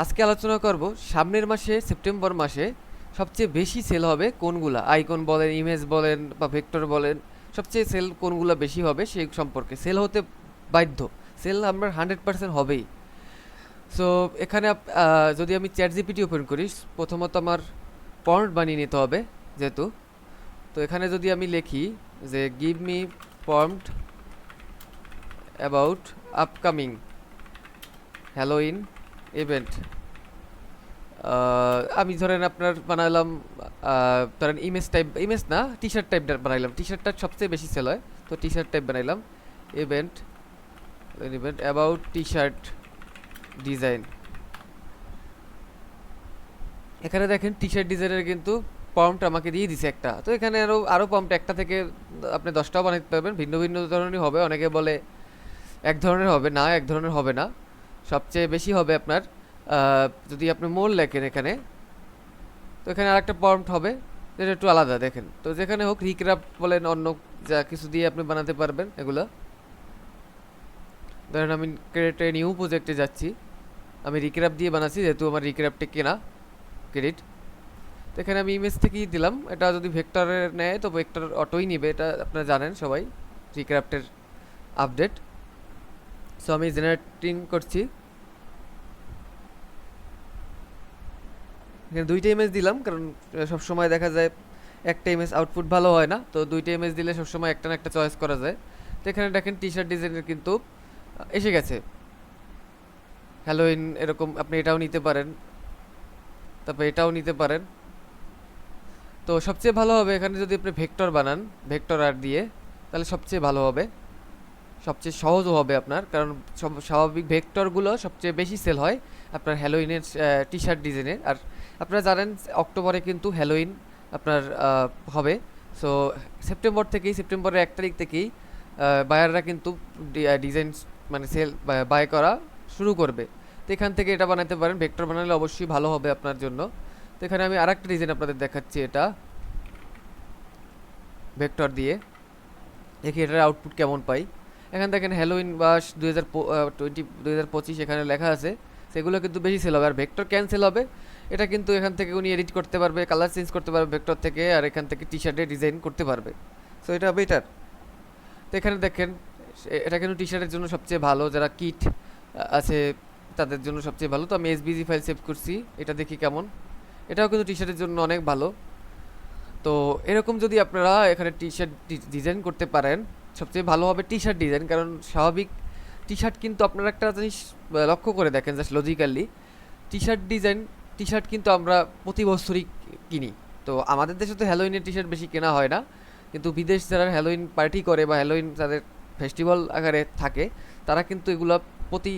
আজকে আলোচনা করব সামনের মাসে, সেপ্টেম্বর মাসে সবচেয়ে বেশি সেল হবে কোনগুলা? আইকন বলেন, ইমেজ বলেন বা ভেক্টর বলেন, সবচেয়ে সেল কোনগুলো বেশি হবে সেই সম্পর্কে সেল হতে বাধ্য। সেল আমরা হান্ড্রেড পার্সেন্ট হবেই। সো এখানে যদি আমি চ্যাট জিপিটি ওপেন করি, প্রথমত আমার পয়েন্ট বানিয়ে নিতে হবে যেহেতু। তো এখানে যদি আমি লিখি যে give me point about upcoming Halloween event আমি ধরেন আপনার বানালাম ধরেন ইমেজ টাইপ ইমেজ না টি শার্ট টাইপ বানাইলাম। টি শার্টটা সবচেয়ে বেশি সেল হয়, তো টি শার্ট টাইপ বানাইলাম। Event event about T shirt design এখানে দেখেন টি শার্ট ডিজাইনের কিন্তু পম্পট আমাকে দিয়ে দিছে একটা। তো এখানে আরও আরও পম্পট একটা থেকে আপনি দশটাও বানাতে পারবেন। ভিন্ন ভিন্ন ধরনেরই হবে। অনেকে বলে এক ধরনের হবে, না, এক ধরনের হবে না। সবচেয়ে বেশি হবে আপনার যদি আপনি মোল লেখেন এখানে, তো এখানে আরেকটা পম্পট হবে, যেটা একটু আলাদা, দেখেন। তো যেখানে হোক রিক্রাফট বলেন, অন্য যা কিছু দিয়ে আপনি বানাতে পারবেন এগুলো। ধরেন আমি ক্রেডিটে নিউ প্রজেক্টে যাচ্ছি, আমি রিক্রাফট দিয়ে বানাচ্ছি, যেহেতু আমার রিক্রাফটে কেনা ক্রেডিট তো এখানে আমি ইমেজ থেকেই দিলাম, এটা যদি ভেক্টরের নেয়, তো ভেক্টর অটোই নিবে, এটা আপনারা জানেন সবাই রিক্রাফটের আপডেট সো আমি জেনারেটিং করছি। এখানে দুইটা ইমেজ দিলাম, কারণ সব সময় দেখা যায় একটা ইমেজ আউটপুট ভালো হয় না, তো দুইটা ইমেজ দিলে সবসময় একটা না একটা চয়েস করা যায়। তো এখানে দেখেন টি শার্ট ডিজাইনের কিন্তু এসে গেছে। হ্যালোইন এরকম আপনি এটাও নিতে পারেন, তারপর এটাও নিতে পারেন। তো সবচেয়ে ভালো হবে, এখানে যদি আপনি ভেক্টর বানান ভেক্টর আর দিয়ে, তাহলে সবচেয়ে ভালো হবে। সবচেয়ে সহজও হবে আপনার, কারণ সব স্বাভাবিক ভেক্টরগুলো সবচেয়ে বেশি সেল হয় আপনার হ্যালোইনের টি শার্ট ডিজাইনের আর আপনারা জানেন, অক্টোবরে কিন্তু হ্যালোইন আপনার হবে। সো সেপ্টেম্বর থেকেই সেপ্টেম্বরের এক তারিখ থেকেই বায়াররা কিন্তু ডিজাইন মানে সেল বাই করা শুরু করবে। তো এখান থেকে এটা বানাতে পারেন। ভেক্টর বানালে অবশ্যই ভালো হবে আপনার জন্য। তো এখানে আমি আরেকটা ডিজাইন আপনাদের দেখাচ্ছি এটা। ভেক্টর দিয়ে। দেখি এটার আউটপুট কেমন পাই। এখানে দেখেন হ্যালোইন বা দুই হাজার টোয়েন্টি দুই হাজার পঁচিশ এখানে লেখা আছে। সেগুলো কিন্তু বেশি সেল হবে। আর ভেক্টর ক্যান্সেল হবে। এটা কিন্তু এখান থেকে উনি এডিট করতে পারবে কালার চেঞ্জ করতে পারবে ভেক্টর থেকে, আর এখান থেকে টি শার্টে ডিজাইন করতে পারবে। সো এটা বেটার তো এখানে দেখেন এটা কিন্তু টি শার্টের জন্য সবচেয়ে ভালো। যারা কিট আছে, তাদের জন্য সবচেয়ে ভালো। তো আমি এসবিজি ফাইল সেভ করছি। এটা দেখি কেমন। এটাও কিন্তু টি শার্টের জন্য অনেক ভালো। তো এরকম যদি আপনারা এখানে টি শার্ট ডিজাইন করতে পারেন সবচেয়ে ভালো হবে টি শার্ট ডিজাইন কারণ স্বাভাবিক টি শার্ট কিন্তু আপনারা একটা জিনিস লক্ষ্য করে দেখেন just logically T shirt design T shirt কিন্তু আমরা প্রতি বছরই কিনি। তো আমাদের দেশে তো হ্যালোইনের টি শার্ট বেশি কেনা হয় না, কিন্তু বিদেশ যারা হ্যালোইন পার্টি করে বা হ্যালোইন তাদের ফেস্টিভ্যাল আকারে থাকে, তারা কিন্তু এগুলো প্রতি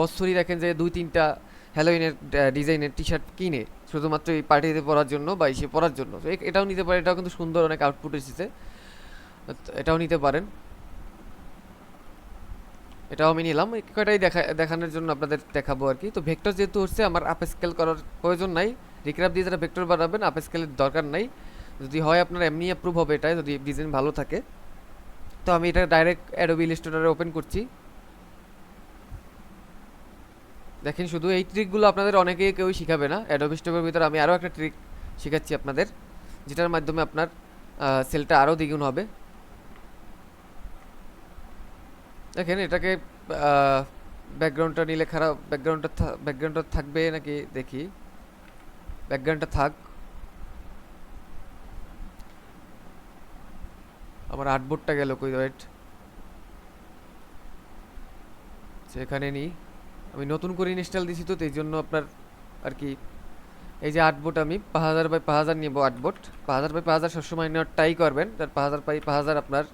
বছরই দেখেন যে দুই তিনটা হ্যালোইনের ডিজাইনের টি শার্ট কিনে, শুধুমাত্র এই পার্টিতে পরার জন্য বা এসে পরার জন্য। তো এটাও নিতে পারে, এটাও কিন্তু সুন্দর অনেক আউটপুট এসেছে। এটাও নিতে পারেন। এটাও আমি নিলাম। কয়টাই দেখা, দেখানোর জন্য আপনাদের দেখাবো আর কি। তো ভেক্টর যেহেতু হচ্ছে, আমার আপ স্কেল করার প্রয়োজন নাই। রিক্রাফ দিয়ে যারা ভেক্টর বানাবেন আপ স্কেলের দরকার নাই। যদি হয় আপনার এমনি অ্যাপ্রুভ হবে এটাই, যদি ডিজাইন ভালো থাকে। তো আমি এটা ডাইরেক্ট অ্যাডোবি ইলাস্ট্রেটরে ওপেন করছি। দেখেন শুধু এই ট্রিকগুলো আপনাদের অনেকে কেউ শিখাবে না। অ্যাডোবি স্টপের ভিতরে আমি আরও একটা ট্রিক শেখাচ্ছি আপনাদের, যেটার মাধ্যমে আপনার সেলটা আরও দ্বিগুণ হবে। দেখেন, এটাকে ব্যাকগ্রাউন্ডটা নিলে খারাপ ব্যাকগ্রাউন্ডটা ব্যাকগ্রাউন্ডটা থাকবে নাকি দেখি। ব্যাকগ্রাউন্ডটা থাক। আমার আর্টবোর্ডটা গেল কই ওয়েট সেখানে নিই আমি নতুন করে ইনস্টল দিছি তো এই জন্য আপনার আর কি, এই যে আর্টবোর্ড আমি, পাঁচ হাজার বাই পাঁচ হাজার নিবো আর্টবোর্ড পাঁচ হাজার বাই পাঁচ হাজার সবসময় নেওয়ার ট্রাই করবেন, তার পাঁচ হাজার বাই পাঁচ হাজার আপনার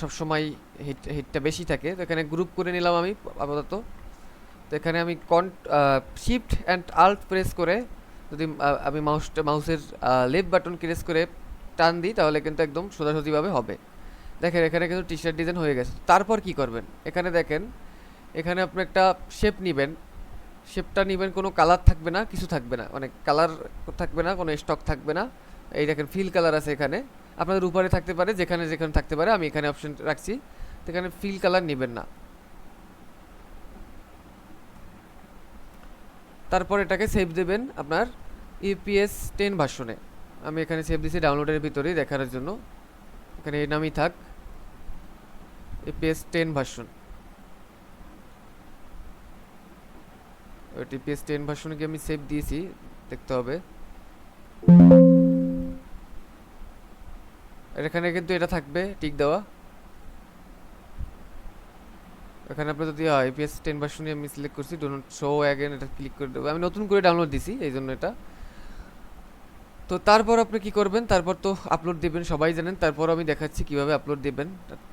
সবসময় হিট হিটটা বেশি থাকে। তো এখানে গ্রুপ করে নিলাম আমি, আপাতত। তো এখানে আমি control shift and alt press করে যদি আমি মাউসটা মাউসের লেফট বাটন প্রেস করে টান দিই, তাহলে কিন্তু একদম সোজাসুজিভাবে হবে। দেখেন, এখানে কিন্তু টি শার্ট ডিজাইন হয়ে গেছে। তারপর কি করবেন? এখানে দেখেন, এখানে আপনি একটা শেপ নেবেন। শেপটা নেবেন, কোনো কালার থাকবে না, কিছু থাকবে না। মানে কালার থাকবে না, কোনো স্টক থাকবে না। এই দেখেন ফিল কালার আছে এখানে। আপনাদের উপরে থাকতে পারে, যেখানে যেখানে থাকতে পারে, আমি এখানে অপশন রাখছি। এখানে ফিল কালার নেবেন না। তারপর এটাকে সেভ দেবেন আপনার ইউপিএস টেন ভার্সনে আমি এখানে সেভ দিছি ডাউনলোডের ভিতরেই দেখার জন্য। এখানে এই নামই থাক। EPS ten version TPS ten ভার্সনে কি আমি সেভ দিয়েছি, দেখতে হবে। এখানে কিন্তু এটা থাকবে টিক দেওয়া। এখানে আপনার যদি আইপিএস টেন ভার্সনই আমি সিলেক্ট করছি ডোন্ট শো অ্যাগেন এটা ক্লিক করে দেবো। আমি নতুন করে ডাউনলোড দিছি, এই জন্য এটা। তো তারপর আপনি কি করবেন? তারপর তো আপলোড দিবেন, সবাই জানেন। তারপর আমি দেখাচ্ছি কীভাবে আপলোড দেবেন।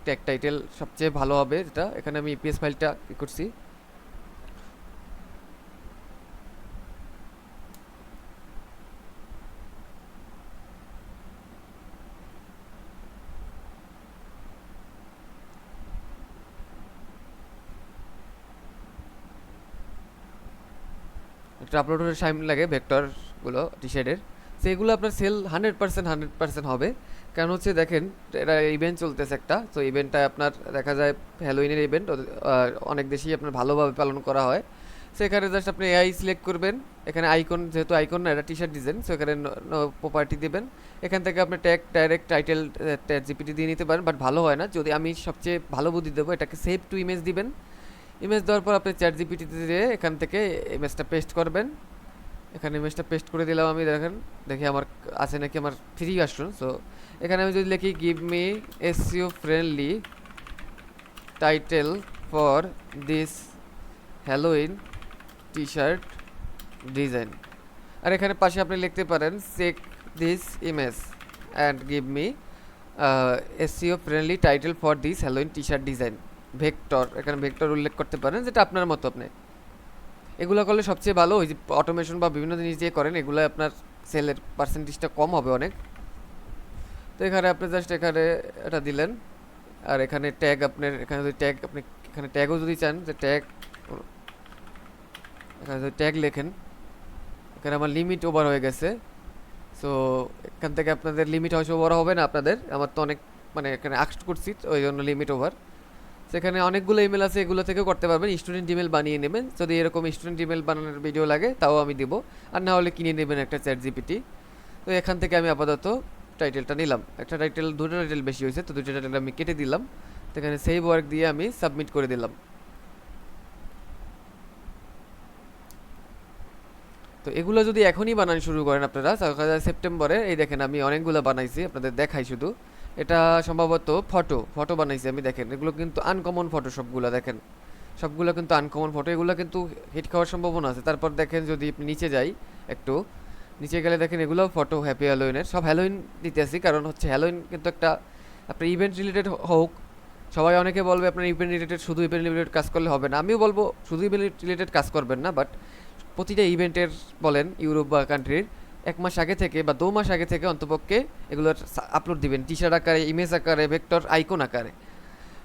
ট্যাগ টাইটেল সবচেয়ে ভালো হবে যেটা এখানে আমি ইপিএস ফাইলটা করছি। একটা আপলোড হতে টাইম লাগে ভেক্টরগুলো টি শার্টের সেইগুলো আপনার sale hundred percent hundred percent হবে। কারণ হচ্ছে দেখেন এটা ইভেন্ট চলতেছে একটা, তো ইভেন্টটা আপনার দেখা যায় হ্যালোইনের ইভেন্ট অনেক দেশেই আপনার ভালোভাবে পালন করা হয়। সেখানে জাস্ট আপনি এআই সিলেক্ট করবেন, এখানে আইকন যেহেতু আইকন না এটা টি শার্ট ডিজাইন সো এখানে প্রপার্টি দেবেন। এখান থেকে আপনি ট্যাগ ডাইরেক্ট টাইটেল জিপিটি দিয়ে নিতে পারেন বাট ভালো হয় না। যদি আমি সবচেয়ে ভালো বুদ্ধি দেবো, এটাকে সেভ টু ইমেজ দিবেন। ইমেজ দেওয়ার পর আপনি চ্যাট জিপিটিতে দিয়ে এখান থেকে ইমেজটা পেস্ট করবেন। এখানে ইমেজটা পেস্ট করে দিলাম আমি, দেখেন, দেখি আমার আছে নাকি আমার ফ্রি ভার্সন সো এখানে আমি যদি লিখি give me SEO friendly title for this Halloween T shirt design আর এখানে পাশে আপনি লিখতে পারেন check this image and give me SEO friendly title for this Halloween T shirt design vector, এখানে ভেক্টর উল্লেখ করতে পারেন, যেটা আপনার মতো আপনি। এগুলো করলে সবচেয়ে ভালো, ওই যে অটোমেশন বা বিভিন্ন জিনিস দিয়ে করেন, এগুলো আপনার সেলের পার্সেন্টেজটা কম হবে অনেক। তো এখানে আপনি জাস্ট এখানে এটা দিলেন, আর এখানে ট্যাগ আপনার, এখানে যদি ট্যাগ আপনি, এখানে ট্যাগও যদি চান, যে ট্যাগ এখানে যদি ট্যাগ লেখেন, এখানে আমার লিমিট ওভার হয়ে গেছে। সো এখান থেকে আপনাদের লিমিট হয়তো ওভার হবে না আপনাদের, আমার তো অনেক মানে এখানে আক্সড করছি ওই জন্য লিমিট ওভার সেখানে অনেকগুলো ইমেল আছে, এগুলো থেকেও করতে পারবেন। স্টুডেন্ট ইমেল বানিয়ে নেবেন। যদি এরকম স্টুডেন্ট ইমেল বানানোর ভিডিও লাগে, তাও আমি দিব। আর না হলে কিনে নেবেন একটা চ্যাট জিপিটি তো এখান থেকে আমি আপাতত টাইটেলটা নিলাম। একটা টাইটেল দুটো টাইটেল বেশি হয়েছে, তো দুটো টাইটেল আমি কেটে দিলাম। সেখানে সেভ ওয়ার্ক দিয়ে আমি সাবমিট করে দিলাম। তো এগুলো যদি এখনই বানানো শুরু করেন আপনারা সেপ্টেম্বরে, এই দেখেন আমি অনেকগুলো বানাইছি, আপনাদের দেখাই শুধু। এটা সম্ভবত ফটো ফটো বানাইছি আমি, দেখেন। এগুলো কিন্তু আনকমন ফটো সবগুলো দেখেন। সবগুলো কিন্তু আনকমন ফটো এগুলো কিন্তু হিট খাওয়ার সম্ভাবনা আছে। তারপর দেখেন যদি নিচে যাই একটু, নিচে গেলে দেখেন এগুলো ফটো হ্যাপি হ্যালোইনের সব হ্যালোইন দিতে আসি কারণ হচ্ছে হ্যালোইন কিন্তু একটা, আপনার ইভেন্ট রিলেটেড হোক, সবাই অনেকে বলবে আপনার ইভেন্ট রিলেটেড শুধু ইভেন্ট রিলেটেড কাজ করলে হবে না। আমিও বলব, শুধু ইভেন্ট রিলেটেড কাজ করবেন না বাট প্রতিটা ইভেন্টের বলেন ইউরোপ বা কান্ট্রির এক মাস আগে থেকে বা দু মাস আগে থেকে অন্তপক্ষে এগুলোর আপলোড দিবেন। টি শার্ট আকারে ইমেজ আকারে ভেক্টর আইকন আকারে।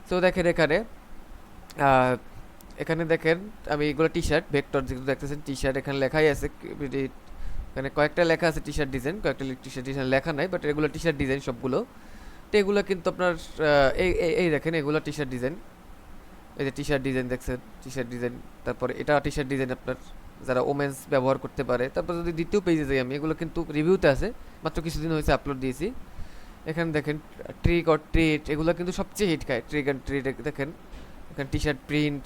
তো দেখেন এখানে এখানে দেখেন, আমি এগুলো টি শার্ট ভেক্টর যেগুলো দেখতেছেন টি শার্ট এখানে লেখাই আছে, এখানে কয়েকটা লেখা আছে টি শার্ট ডিজাইন কয়েকটা টি শার্ট ডিজাইন লেখা নাই বাট এগুলো টি শার্ট ডিজাইন সবগুলো। তো এগুলো কিন্তু আপনার এই এই দেখেন, এগুলো টি শার্ট ডিজাইন এই যে টি শার্ট ডিজাইন দেখছেন টি শার্ট ডিজাইন তারপরে এটা টি শার্ট ডিজাইন আপনার যারা ওমেন্স ব্যবহার করতে পারে। তারপর যদি দ্বিতীয় পেজে যাই আমি, এগুলো কিন্তু রিভিউতে আছে। মাত্র কিছুদিন হয়েছে আপলোড দিয়েছি। এখানে দেখেন ট্রিক অর ট্রিট এগুলো কিন্তু সবচেয়ে হিট খায় ট্রিক অ্যান্ড ট্রিট দেখেন, এখানে টি শার্ট প্রিন্ট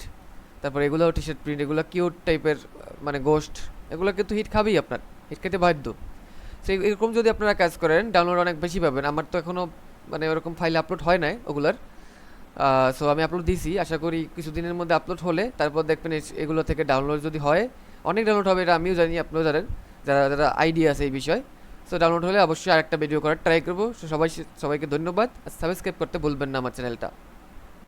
তারপর এগুলোও টি শার্ট প্রিন্ট এগুলো কিউট টাইপের মানে গোস্ট এগুলো কিন্তু হিট খাবেই আপনার। হিট খেতে বাধ্য। সেই এরকম যদি আপনারা কাজ করেন ডাউনলোড অনেক বেশি পাবেন। আমার তো এখনও মানে ওরকম ফাইল আপলোড হয় নাই ওগুলার। সো আমি আপলোড দিছি। আশা করি কিছুদিনের মধ্যে আপলোড হলে, তারপর দেখবেন এগুলো থেকে ডাউনলোড যদি হয় অনেক ডাউনলোড হবে, এটা আমিও জানি, আপনিও জানেন, যারা যারা আইডিয়া আছে এই বিষয়ে। সো ডাউনলোড হলে অবশ্যই আরেকটা ভিডিও করার ট্রাই করব। সবাই, সবাইকে ধন্যবাদ। আর সাবস্ক্রাইব করতে ভুলবেন না আমার চ্যানেলটা